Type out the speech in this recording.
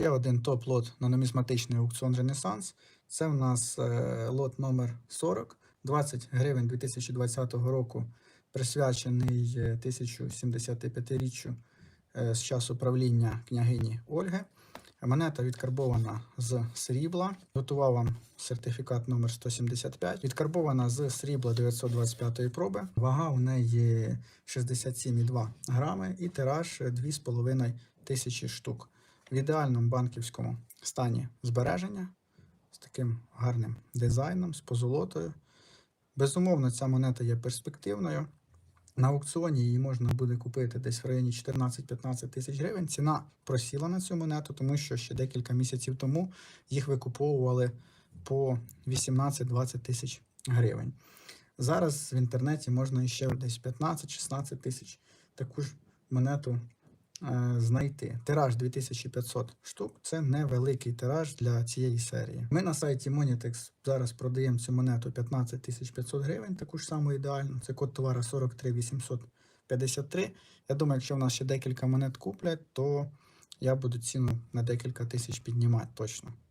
Ще один топ-лот на нумізматичний аукціон Ренесанс. Це в нас е, лот номер 40, 20 гривень 2020 року, присвячений е, 1075-річчю е, з часу правління княгині Ольги. Монета відкарбована з срібла. Готував вам сертифікат номер 175. Відкарбована з срібла 925 проби. Вага у неї 67,2 грами і тираж 2,5 тисячі штук. В ідеальному банківському стані збереження з таким гарним дизайном, з позолотою. Безумовно, ця монета є перспективною. На аукціоні її можна буде купити десь в районі 14-15 тисяч гривень. Ціна просіла на цю монету, тому що ще декілька місяців тому їх викуповували по 18-20 тисяч гривень. Зараз в інтернеті можна ще десь 15-16 тисяч таку ж монету знайти. Тираж 2500 штук це невеликий тираж для цієї серії. Ми на сайті Monitex зараз продаємо цю монету 15 500 гривень, таку ж саму ідеальну. Це код товара 43 853. Я думаю, якщо в нас ще декілька монет куплять, то я буду ціну на декілька тисяч піднімати точно.